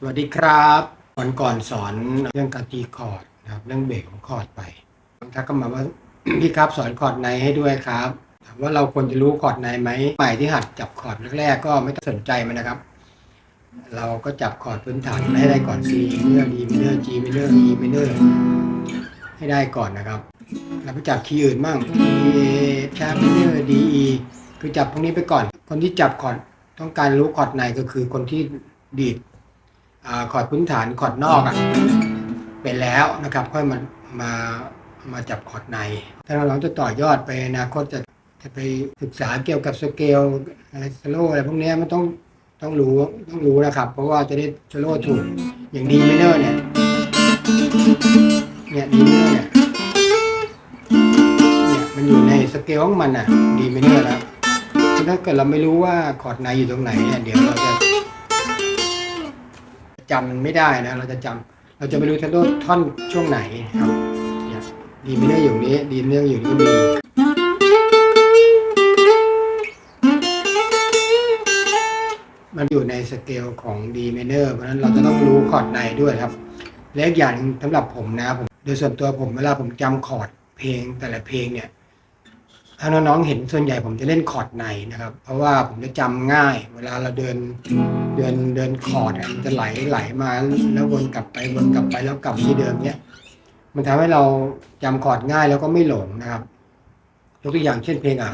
สวัสดีครับวันก่อนสอนเรื่องการตีคอร์ดนะครับ เรื่องเบรกของคอร์ดไปทักก็มาว่าพี่ครับสอนคอร์ดในให้ด้วยครับถามว่าเราควรจะรู้คอร์ดในไหมใหม่ที่หัดจับคอร์ดแรกๆก็ไม่ต้องสนใจมันนะครับ เราก็จับคอร์ดพื้นฐานให้ได้ก่อน C เนื้อ D เนื้อ G เนื้อ E เนื้อให้ได้ก่อนนะครับแล้วไปจับคีย์อื่นบ้าง E A ชาร์ปเนื้อ D E คือจับพวกนี้ไปก่อน คนที่จับคอร์ดต้องการรู้คอร์ดในก็คือคนที่ดีด คอร์ดพื้นฐานคอร์ดนอกอะเป็นแล้วนะครับค่อยมามามาจับคอร์ดใน ถ้าเราจะต่อยอดไปอนาคตจะจะไปศึกษาเกี่ยวกับสเกลอะไรสโลอะไรพวกนี้มันต้องต้องรู้ต้องรู้นะครับ เพราะว่าจะได้สโลถูกอย่างดีไมเนอร์เนี่ยเนี่ยดีไมเนอร์เนี่ยเนี่ยมันอยู่ในสเกลของมันอะดีไมเนอร์แล้วถ้าเกิดเราไม่รู้ว่าคอร์ดในอยู่ตรงไหนเนี่ยเดี๋ยวเราจะ จำมันไม่ได้นะ เราจะจำเราจะไม่รู้ทันท่อนช่วงไหนครับเนี่ยดีไม่ได้อยู่นี้ ดีไม่ได้อยู่นี้มีมันอยู่ในสเกลของ D minor เพราะฉะนั้นเราจะต้องรู้คอร์ดในด้วยครับและอีกอย่างหนึ่งสำหรับผมนะผมโดยส่วนตัวผมเวลาผมจำคอร์ดเพลงแต่ละเพลงเนี่ย ถ้าน้องๆเห็นส่วนใหญ่ผมจะเล่นคอร์ดในนะครับ เพราะว่าผมจะจำง่าย เวลาเราเดินเดินเดินคอร์ดมันจะไหลไหลมาแล้ววนกลับไปวนกลับไปแล้วกลับที่เดิมเนี่ยมันทำให้เราจำคอร์ดง่ายแล้วก็ไม่หลงนะครับยกตัวอย่างเช่นเพลงอะ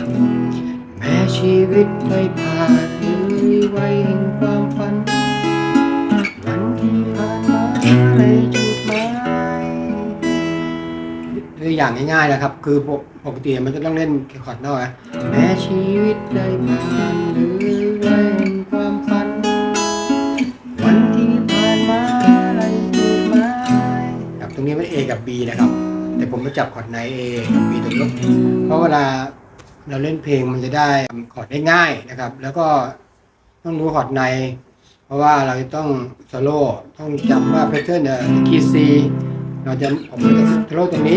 แม้ชีวิตไม่ผ่าน อย่างง่ายๆนะครับ คือปกติมันจะต้องเล่นคอร์ดนอกนะแม้ชีวิตได้ผ่านหรือแรงความฝัน วันที่ผ่านมาอะไรจุดหมาครับตรงนี้มัน A กับ B นะครับ แต่ผมมาจับคอร์ดใน A กับ B ตรงนี้เพราะเวลาเราเล่นเพลงมันจะได้คอร์ดได้ง่ายนะครับ แล้วก็ต้องรู้คอร์ดใน เพราะว่าเราจะต้องโซโล่ต้องจำว่า p a t เทิร์นเนี่ยคีย์ C เราจะผมจะโซโล่ตรงนี้อ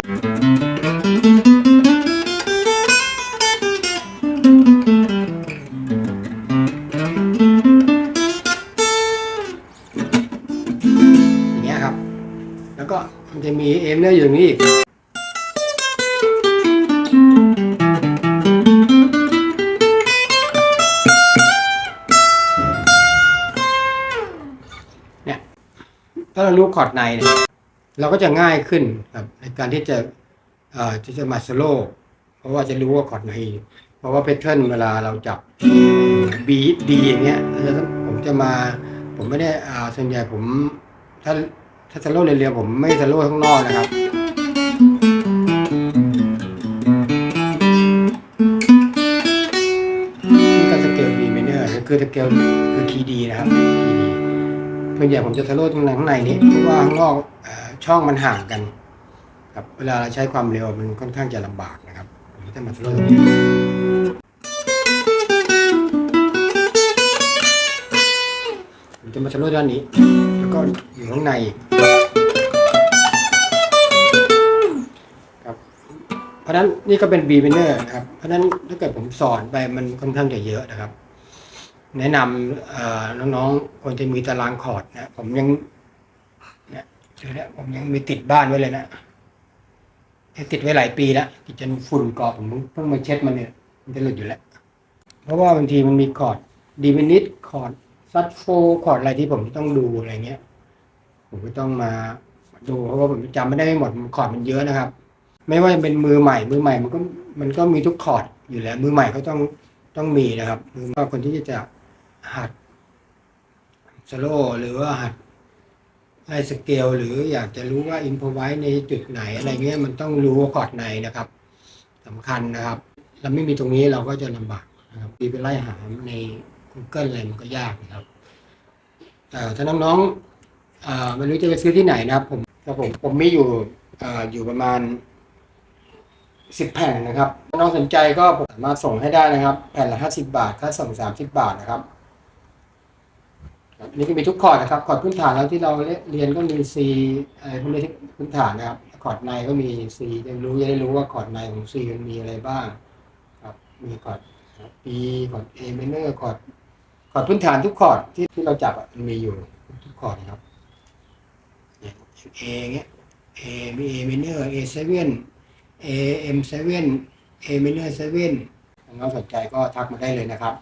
ย่างนี้ครับแล้วก็มันจะมีเอมเนอร์อยู่ตรงนี้อีกเนี่ยถ้าเรารู้คอร์ดในเนี่ย เราก็จะง่ายขึ้นครับในการที่จะที่จะมาสโลเพราะว่าจะรู้ว่าคอร์ดในเพราะว่าแพทเทิร์นเวลาเราจับ B D อย่างเงี้ยผมจะมาผมไม่ได้อ่าส่วนใหญ่ผม ถ้าถ้าสโลเรียวๆผมไม่สโลข้างนอกนะครับนี่ก็สเกล D minor คือสเกลคือคีย์ D นะครับคีย์ D ส่วนใหญ่ผมจะสโลว์ตรงไหนข้างในนี้เพราะว่าข้างนอกช่องมันห่างกันครับเวลาเราใช้ความเร็วมันค่อนข้างจะลำบากนะครับผมจะมาสโลว์ตรงนี้ผมจะมาสโลว์ด้านนี้ แล้วก็อยู่ข้างในครับเพราะนั้นนี่ก็เป็น B minor นะครับ เพราะนั้นถ้าเกิดผมสอนไปมันค่อนข้างจะเยอะนะครับ แนะนำน้องๆควรจะมีตารางคอร์ดนะผมยังเนี่ยเลยวเนี่ยผมยังมีติดบ้านไว้เลยนะติดไว้หลายปีแล้วติดจนฝุ่นเกาะผมเพิ่งมาเช็ดมันเนี่ยมันจะหลุดอยู่แล้ว เพราะว่าบางทีมันมีคอร์ดดีมินิทคอร์ดซัดโฟคอร์ดอะไรที่ผมต้องดูอะไรเงี้ย ผมก็ต้องมาดูเพราะว่าผมจำไม่ได้ไม่หมดคอร์ดมันเยอะนะครับ ไม่ว่าจะเป็นมือใหม่ มือใหม่มันก็มันก็มีทุกคอร์ดอยู่แล้ว มือใหม่ก็ต้องต้องมีนะครับมือว่าคนที่จะ หัดสโลหรือว่าหัดไล่สเกลหรืออยากจะรู้ว่าอินพไว้ในจุดไหนอะไรเงี้ยมันต้องรู้คอร์ดในนะครับสำคัญนะครับเราไม่มีตรงนี้เราก็จะลำบากนะครับีไปไล่หาใน Google อะไรมันก็ยากนะครับแต่ถ้าน้องๆไม่รู้จะไปซื้อที่ไหนนะครับ ผมครับผมผมมีอยู่ออยู่ประมาณสิบแผ่นนะครับ น้องสนใจก็ผมสามารถส่งให้ได้นะครับ แผ่นละห้าสิบาท ค่าส่งสามสิบบาทนะครับ อันนี่ก็มีทุกคอร์ดนะครับคอร์ดพื้นฐานแล้วที่เราเรียนก็มี C อะไรพวกนี้ที่พื้นฐานนะครับคอร์ดในก็มี C จะรู้จะได้รู้ว่าคอร์ดในของ C มันมีอะไรบ้างครับมีคอร์ด B คอร์ด A minor คอร์ดคอร์ดพื้นฐานทุกคอร์ดที่ที่เราจับมันมีอยู่ทุกคอร์ดนะครับเนี่ย A เงี้ย A มี A minor A7 A M7 A minor 7น้องสนใจก็ทักมาได้เลยนะครับ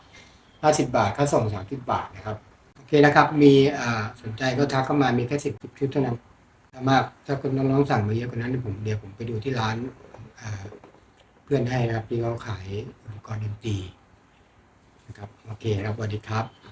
50 บาทค่าส่ง 30 บาทนะครับ อเคนะครับมีสนใจก็ทักเข้ามามีแค่สิบชุดเท่านั้นถ้ามากถ้าคนน้องๆสั่งมาเยอะกว่านั้นผมเดี๋ยวผมไปดูที่ร้านเพื่อนให้นะครับที่เขาขายอุปกรณ์ดนตรีนะครับโอเคครับสวัสดีครับ